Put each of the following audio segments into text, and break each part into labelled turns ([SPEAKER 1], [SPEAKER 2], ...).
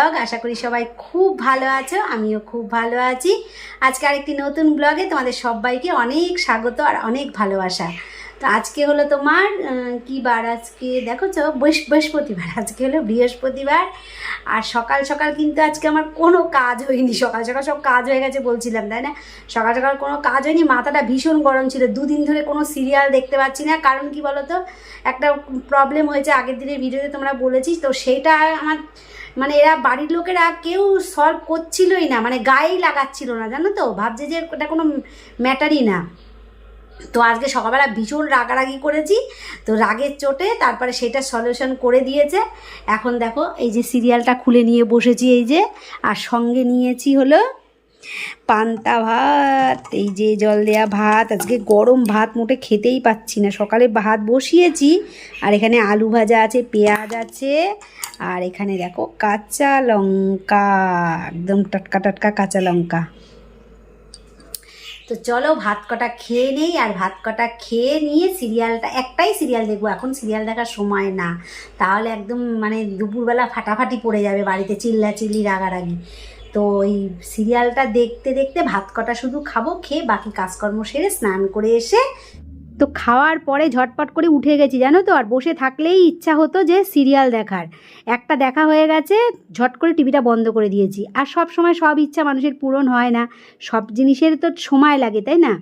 [SPEAKER 1] আশা করি সবাই খুব ভালো আছো, আমিও খুব ভালো আছি। আজকে আরেকটি নতুন ব্লগে তোমাদের সবাইকে অনেক স্বাগত আর অনেক ভালোবাসা। তো আজকে হলো তোমার কি বার আজকে? দেখো তো বৃহস্প- বৃহস্পতিবার, আজকে হলো বৃহস্পতিবার। আর সকাল সকাল কিন্তু আজকে আমার কোনো কাজ হয়নি, সকাল সকাল সব কাজ হয়ে গেছে বলছিলাম, তাই না? সকাল সকাল কোনো কাজ হয়নি, মাথাটা ভীষণ গরম ছিল, দুদিন ধরে কোনো সিরিয়াল দেখতে পাচ্ছি না। কারণ কি বলো তো একটা প্রবলেম হয়েছে আগের দিনের ভিডিওতে তোমরা বলেছিস তো সেটা আমার মানে এরা বাড়ির লোকেরা কেউ সলভ করছিলই না মানে গায়েই লাগাচ্ছিল না, জানো তো? ভাবছে যে এটা কোনো ম্যাটারই না। তো আজকে সকালবেলা ভীষণ রাগারাগি করেছি, তো রাগের চোটে তারপরে সেটা সলিউশন করে দিয়েছে। এখন দেখো, এই যে সিরিয়ালটা খুলে নিয়ে বসেছি এই যে, আর সঙ্গে নিয়েছি হলো পান্তা ভাত, এই যে জল দেয়া ভাত। আজকে গরম ভাত মোটে খেতেই পাচ্ছি না। সকালে ভাত বসিয়েছি, আর এখানে আলু ভাজা আছে, পেঁয়াজ আছে, আর এখানে দেখো কাঁচা লঙ্কা, একদম টাটকা টাটকা কাঁচা লঙ্কা। তো চলো ভাত কটা খেয়ে নেই, আর ভাত কটা খেয়ে নিয়ে সিরিয়ালটা, একটাই সিরিয়াল দেখব। এখন সিরিয়াল দেখার সময় না। তাহলে একদম মানে দুপুরবেলা ফাটাফাটি পড়ে যাবে বাড়িতে চিল্লা চিল্লি রাগারাগি। তো ওই সিরিয়ালটা দেখতে দেখতে ভাত কটা শুধু খাব, খেয়ে বাকি কাজকর্ম সেরে স্নান করে এসে তো খাওয়ার পরে ঝটপট করে উঠে গেছি, জানো তো? আর বসে থাকলেই ইচ্ছা হতো যে সিরিয়াল দেখার। একটা দেখা হয়ে গেছে, ঝট করে টিভিটা বন্ধ করে দিয়েছি। আর সব সময় সব ইচ্ছা মানুষের পূরণ হয় না। সব জিনিসের তো সময় লাগে, তাই না?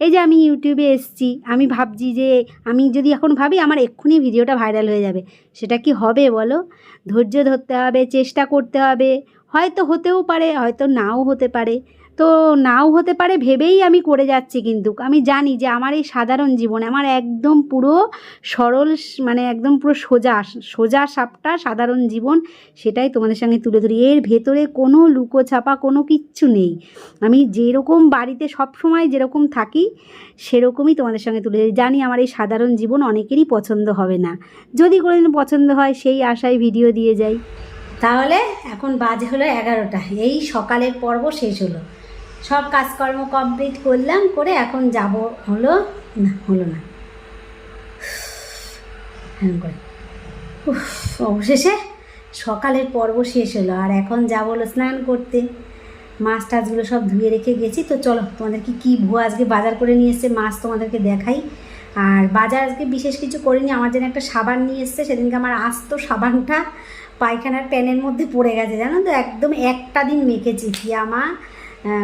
[SPEAKER 1] এই যে আমি ইউটিউবে এসছি, আমি ভাবছি যে আমি যদি এখন ভাবি আমার এক্ষুনি ভিডিওটা ভাইরাল হয়ে যাবে। সেটা কি হবে বলো? ধৈর্য ধরতে হবে, চেষ্টা করতে হবে হয়তো হতেও পারে, হয়তো নাও হতে পারে। তো নাও হতে পারে ভেবেই আমি করে যাচ্ছি কিন্তু। আমি জানি যে আমার এই সাধারণ জীবন আমার একদম পুরো সরল মানে একদম পুরো সোজা সোজা সাপটা সাধারণ জীবন, সেটাই তোমাদের সঙ্গে তুলে ধরি। এর ভেতরে কোনো লুকো ছাপা কোনো কিচ্ছু নেই। আমি যেরকম বাড়িতে সব সময় যেরকম থাকি, সেরকমই তোমাদের সঙ্গে তুলে ধরি। জানি আমার এই সাধারণ জীবন অনেকেরই পছন্দ হবে না। যদি কোনোদিন পছন্দ হয়, সেই আশায় ভিডিও দিয়ে যাই। তাহলে এখন বাজে হলো এগারোটা। এই সকালের পর্ব শেষ হলো। সব কাজকর্ম কমপ্লিট করলাম, করে এখন যাব হলো না হলো না। হ্যাঁ করে। অবশেষে সকালের পর্ব শেষ হলো। আর এখন যাব হলো স্নান করতে। মাছ টাছগুলো সব ধুয়ে রেখে গেছি। তো চলো, তোমাদেরকে কী ভুয়া আজকে বাজার করে নিয়ে এসছে মাছ তোমাদেরকে দেখাই। আর বাজার আজকে বিশেষ কিছু করিনি। আমার জন্য একটা সাবান নিয়ে এসছে, সেদিনকে আমার আসতো সাবানটা পায়খানার প্যানের মধ্যে পড়ে গেছে, জানো তো? একদম একটা দিন মেখেছি ফিয়ামা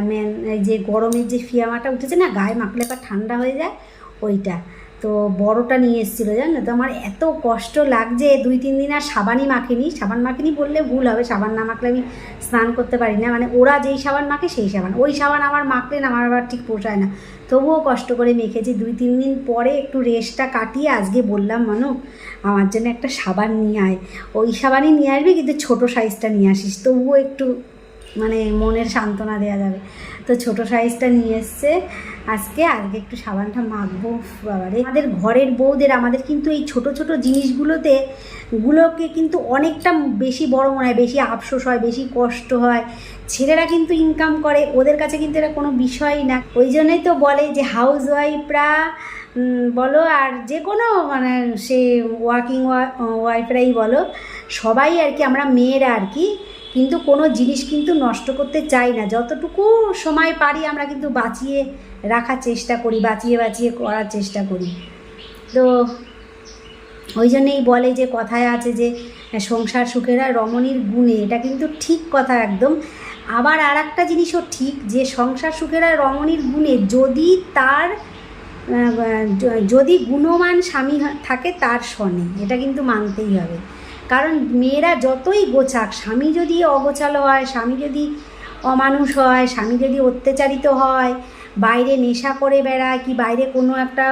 [SPEAKER 1] মেন- যে গরমের যে ফিয়ামাটা উঠেছে না, গায়ে মাখলে একটা ঠান্ডা হয়ে যায়, ওইটা। তো বড়টা নিয়ে এসেছিল জানো তো? আমার এত কষ্ট লাগছে, দুই, তিন দিন আর সাবানই মাখিনি। সাবান মাখিনি বললে ভুল হবে, সাবান না মাখলে আমি স্নান করতে পারি না। মানে ওরা যেই সাবান মাখে সেই সাবান। ওই সাবান আমার মাখলে না, আমার আবার ঠিক পোষায় না। তবুও কষ্ট করে মেখেছি। দুই, তিন দিন পরে একটু রেস্টটা কাটিয়ে আজকে বললাম মানু আমার জন্য একটা সাবান নিয়ে আয়। ওই সাবানই নিয়ে আসবি, কিন্তু ছোটো সাইজটা নিয়ে আসিস। তবুও একটু মানে মনের সান্ত্বনা দেওয়া যাবে। তো ছোট সাইজটা নিয়ে এসছে। আজকে আজকে একটু সাবানটা মাখবো। বাবারে। আমাদের ঘরের বউদের, আমাদের কিন্তু এই ছোট ছোট জিনিসগুলোতে, গুলোকে কিন্তু অনেকটা বেশি বড় মনে হয়, বেশি আফসোস হয়, বেশি কষ্ট হয়। ছেলেরা কিন্তু ইনকাম করে, ওদের কাছে কিন্তু এটা কোনো বিষয়ই না। ওই জন্যই তো বলে যে হাউস ওয়াইফরা বলো আর যে কোনো মানে সে ওয়ার্কিং ওয়াইফরাই বলো, সবাই আর কি, আমরা মেয়েরা আর কি কিন্তু কোনো জিনিস কিন্তু নষ্ট করতে চাই না। যতটুকু সময় পারি আমরা কিন্তু বাঁচিয়ে রাখার চেষ্টা করি, বাঁচিয়ে বাঁচিয়ে করার চেষ্টা করি। তো ওই জন্যেই বলে যে, কথায় আছে যে, সংসার সুখেরা রমণীর গুণে। এটা কিন্তু ঠিক কথা একদম। আবার আর একটা জিনিসও ঠিক যে, সংসার সুখেরা রমণীর গুণে যদি তার যদি গুণমান স্বামী থাকে, তার শনে এটা কিন্তু মানতেই হবে। কারণ মেয়েরা যতই গোছাক, স্বামী যদি অগোছালো হয়, স্বামী যদি অমানুষ হয়, স্বামী যদি অত্যাচারিত হয়, বাইরে নেশা করে বেড়ায় কি বাইরে কোনো একটা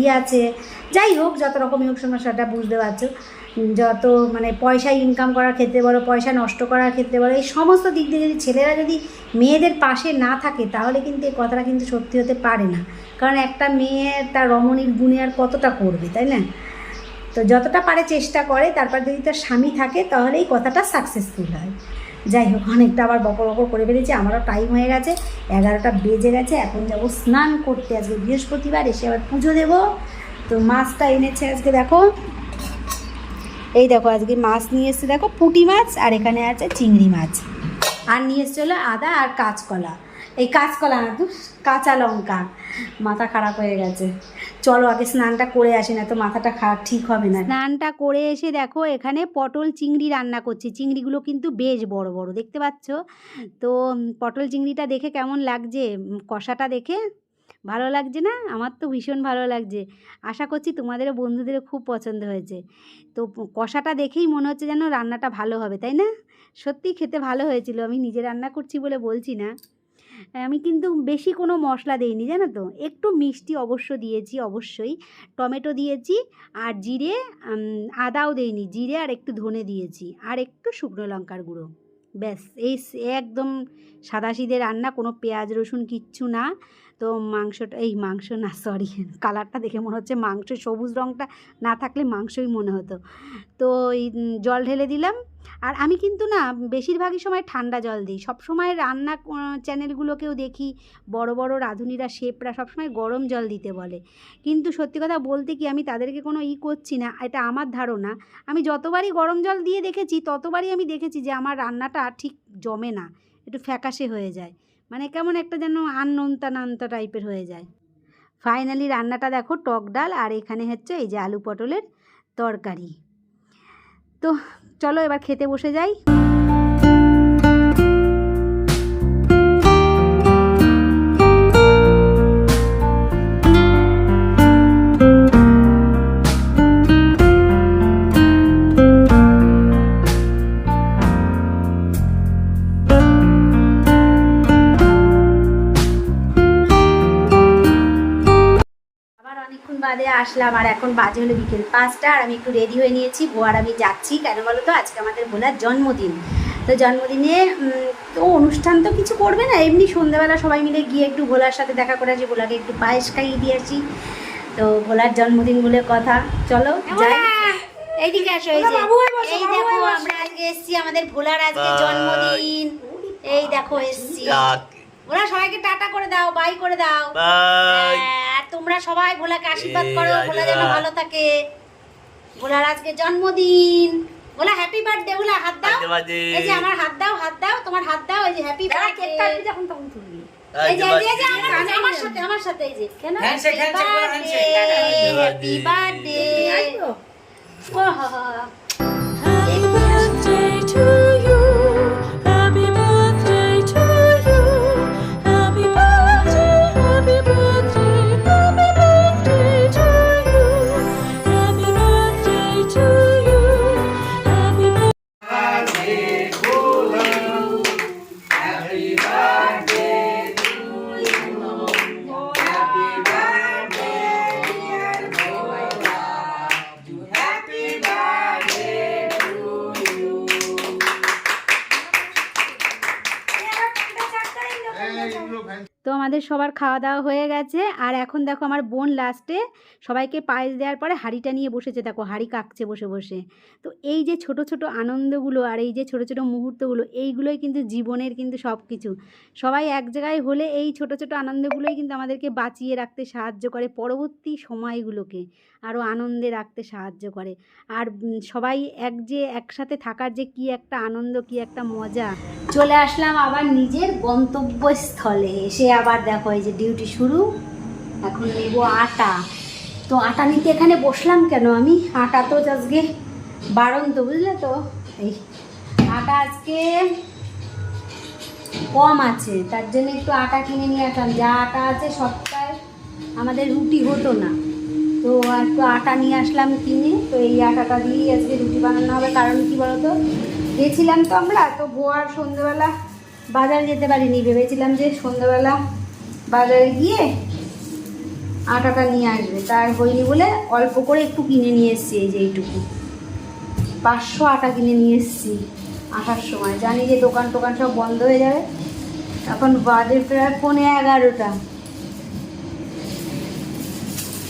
[SPEAKER 1] ই আছে, যাই হোক, যত রকমই হোক সমস্যাটা বুঝতে পারছ। যত মানে পয়সা ইনকাম করার ক্ষেত্রে বলো, পয়সা নষ্ট করার ক্ষেত্রে বলো, এই সমস্ত দিক দিয়ে যদি ছেলেরা যদি মেয়েদের পাশে না থাকে, তাহলে কিন্তু এই কথাটা কিন্তু সত্যি হতে পারে না। কারণ একটা মেয়ে তার রমণীর গুণে আর কতটা করবে, তাই না? তো যতটা পারে চেষ্টা করে, তারপর যদি তার স্বামী থাকে, তাহলে এই কথাটা সাকসেসফুল হয়। যাই হোক, অনেকটা আবার বকর বকর করে ফেলেছি, আমারও টাইম হয়ে গেছে, এগারোটা বেজে গেছে, এখন যাব স্নান করতে। আজকে বৃহস্পতিবার, এসে আবার পুজো দেবো। তো মাছটা এনেছে আজকে, দেখো। এই দেখো, আজকে মাছ নিয়ে এসছে, দেখো পুঁটি মাছ, আর এখানে আছে চিংড়ি মাছ। আর নিয়ে হলো আদা আর কাঁচকলা। এই কাঁচকলা না তো কাঁচা লঙ্কা। মাথা খারাপ হয়ে গেছে। চলো আগে স্নানটা করে আসি, না তো মাথাটা খারাপ ঠিক হবে না। স্নানটা করে এসে দেখো, এখানে পটল চিংড়ি রান্না করছি। চিংড়িগুলো কিন্তু বেশ বড় বড়, দেখতে পাচ্ছ? তো পটল চিংড়িটা দেখে কেমন লাগছে? কষাটা দেখে? ভালো লাগছে না? আমার তো ভীষণ ভালো লাগছে। আশা করছি তোমাদেরও বন্ধুদেরও খুব পছন্দ হয়েছে। তো কষাটা দেখেই মনে হচ্ছে যেন রান্নাটা ভালো হবে, তাই না? সত্যি খেতে ভালো হয়েছিল, আমি নিজে রান্না করছি বলে বলছি না। আমি কিন্তু বেশি কোনো মশলা দেইনি, জানো তো? একটু মিষ্টি অবশ্য দিয়েছি, অবশ্যই। টমেটো দিয়েছি আর জিরে আদাও দেইনি, জিরে আর একটু ধনে দিয়েছি আর একটু শুকনো লঙ্কার গুঁড়ো। ব্যাস, এই একদম সাদাসিধে রান্না, কোনো পেঁয়াজ, রসুন কিচ্ছু না। তো মাংসটা, এই মাংস না সরি কালারটা দেখে মনে হচ্ছে মাংস, সবুজ রঙটা না থাকলে মাংসই মনে হতো। তো এই জল ঢেলে দিলাম। আর আমি কিন্তু না, বেশিরভাগই সময় ঠান্ডা জল দিই। সব সময় রান্না চ্যানেলগুলোকেও দেখি। বড় বড় রাঁধুনিরা, শেফরা সবসময় গরম জল দিতে বলে। কিন্তু সত্যি কথা বলতে কি, আমি তাদেরকে কোনো ই করছি না, এটা আমার ধারণা। আমি যতবারই গরম জল দিয়ে দেখেছি, ততবারই আমি দেখেছি যে আমার রান্নাটা ঠিক জমে না, একটু ফ্যাকাশে হয়ে যায়। মানে কেমন একটা যেন আনন্তা নান্তা টাইপের হয়ে যায়। ফাইনালি রান্নাটা দেখো টক ডাল আর এখানে হচ্ছে এই যে আলু পটলের তরকারি। তো চলো এবার খেতে বসে যাই। আসলাম আর এখন বাজে হলো বিকেল পাঁচটা আর আমি একটু রেডি হয়ে নিয়েছি। ভোয়ার আমি যাচ্ছি। কেন বলো তো আজকে আমাদের ভোলার জন্মদিন। তো জন্মদিনে তো অনুষ্ঠান তো কিছু করবে না। এমনি সন্ধ্যাবেলা সবাই মিলে গিয়ে একটু ভোলার সাথে দেখা করে আসি। ভোলাকে একটু পায়েস খাইয়ে দিয়ে আসি। তো ভোলার জন্মদিন বলে কথা। চলো যাই। এইদিকে আসো এই যে। এই দেখো আমরা আজকে এসেছি আমাদের ভোলার আজকে জন্মদিন। এই দেখো এসেছি। ওরা সবাইকে টাটা করে দাও বাই করে দাও।
[SPEAKER 2] বাই
[SPEAKER 1] আর তোমরা সবাই ভোলাকে আশীর্বাদ করো ভোলা যেন ভালো থাকে। ভোলার আজকে জন্মদিন। ভোলা হ্যাপি বার্থডে ভোলা হাত দাও। এই যে আমার হাত দাও হাত দাও তোমার হাত দাও এই যে হ্যাপি বার্থডে যখন তখন তুলবি। এই যে এই যে, আমার আমার সাথে আমার সাথে এই যে। কেন?
[SPEAKER 3] বলো, handshake.
[SPEAKER 1] হ্যাপি বার্থডে আমাদের সবার খাওয়া দাওয়া হয়ে গেছে। আর এখন দেখো আমার বোন লাস্টে সবাইকে পায়েস দেওয়ার পরে হাঁড়িটা নিয়ে বসেছে। দেখো হাঁড়ি কাকছে বসে বসে। তো এই যে ছোট ছোট আনন্দগুলো আর এই যে ছোট ছোট মুহূর্তগুলো, এইগুলোই কিন্তু জীবনের কিন্তু সব কিছু সবাই এক জায়গায় হলে এই ছোট ছোট আনন্দগুলোই কিন্তু আমাদেরকে বাঁচিয়ে রাখতে সাহায্য করে পরবর্তী সময়গুলোকে। আরও আনন্দে রাখতে সাহায্য করে। আর সবাই এক যে, একসাথে থাকার যে কি একটা আনন্দ, কি একটা মজা। চলে আসলাম আবার নিজের গন্তব্যস্থলে। এসে আবার দেখো এই যে ডিউটি শুরু। এখন নেব আটা। তো আটা নিতে এখানে বসলাম কেন আমি? আটা তো আজকে বারণ তো বুঝলে তো? এই আটা আজকে কম আছে। তার জন্য একটু আটা কিনে নিয়ে আসলাম। যা আটা আছে সপ্তাহে আমাদের রুটি হতো না। তো একটু আটা নিয়ে আসলাম কিনে। তো এই আটাটা দিয়েই আজকে রুটি বানানো হবে। কারণ কি বলতো? গেছিলাম তো আমরা, তো ভোয়ার সন্ধ্যেবেলা বাজার যেতে পারিনি। ভেবেছিলাম যে সন্ধ্যেবেলা বাজারে গিয়ে আটাটা নিয়ে আসবে। তার হয়নি বলে অল্প করে একটু কিনে নিয়ে এসেছি এই যে এইটুকু। পাঁচশো আটা কিনে নিয়ে এসেছি আসার সময়। জানি যে দোকান টোকান সব বন্ধ হয়ে যাবে। এখন বাজে প্রায় পৌনে এগারোটা।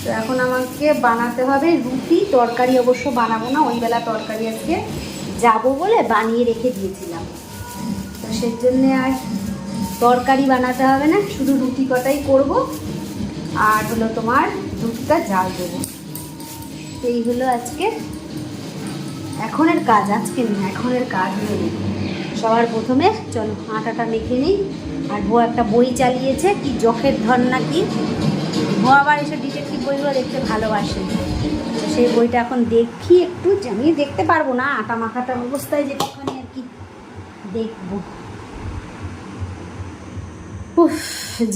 [SPEAKER 1] তো এখন আমাকে বানাতে হবে রুটি। তরকারি অবশ্য বানাবো না ওই বেলা তরকারি আজকে যাব বলে বানিয়ে রেখে দিয়েছিলাম। তো সেই জন্যে আর তরকারি বানাতে হবে না, শুধু রুটি কটাই করব। আর হলো তোমার দুধটা জাল দেবো। এই হলো আজকে এখনের কাজ, আজকে না এখনের কাজ নেই সবার প্রথমে চলো আটাটা মেখে নিই। আর বউ একটা বই চালিয়েছে, কি যখের ধন নাকি? বউ আবার এসব ডিটেকটিভ বইগুলো দেখতে ভালোবাসে। সেই বইটা এখন দেখি একটু, যে আমি দেখতে পারব না, আটা মাখাটার অবস্থায় যেটুখানি আর কি দেখব। উফ,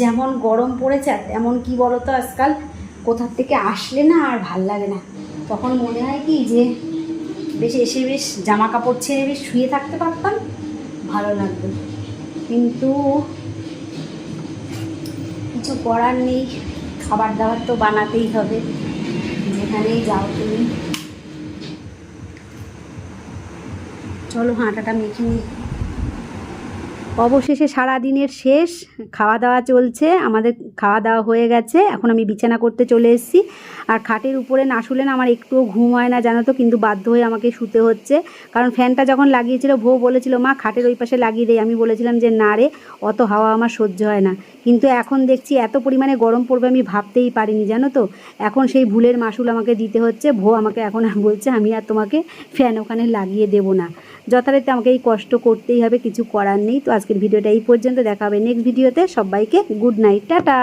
[SPEAKER 1] যেমন গরম পড়েছে তেমন কি বলো তো আজকাল, কোথার থেকে আসলে না আর ভালো লাগে না। তখন মনে হয় কি যে, বেশ এসে বেশ জামা কাপড় ছেড়ে বেশ শুয়ে থাকতে পারতাম, ভালো লাগতো। কিন্তু কিছু করার নেই। খাবার দাবার তো বানাতেই হবে। যেখানেই যাও তুমি। চলো হাঁটাটা মেখে নিই। অবশেষে সারা দিনের শেষ খাওয়া দাওয়া চলছে, আমাদের খাওয়া দাওয়া হয়ে গেছে, এখন আমি বিছানা করতে চলে এসেছি। আর খাটের উপরে না শুলে না আমার একটুও ঘুম হয় না, জানো তো, কিন্তু বাধ্য হয়ে আমাকে শুতে হচ্ছে। কারণ ফ্যানটা যখন লাগিয়েছিল, বউ বলেছিল, মা, খাটের ওই পাশে লাগিয়ে দেয় আমি বলেছিলাম যে, না রে, অত হাওয়া আমার সহ্য হয় না। কিন্তু এখন দেখছি এত পরিমাণে গরম পড়বে আমি ভাবতেই পারিনি, জানো তো। এখন সেই ভুলের মাসুল আমাকে দিতে হচ্ছে ভো আমাকে এখন বলছে, আমি আর তোমাকে ফ্যান ওখানে লাগিয়ে দেবো না। যথারীতি আমাকে এই কষ্ট করতেই হবে, কিছু করার নেই। তো আজকের ভিডিওটা এই পর্যন্ত। দেখা হবে নেক্সট ভিডিওতে সবাইকে গুড নাইট টাটা।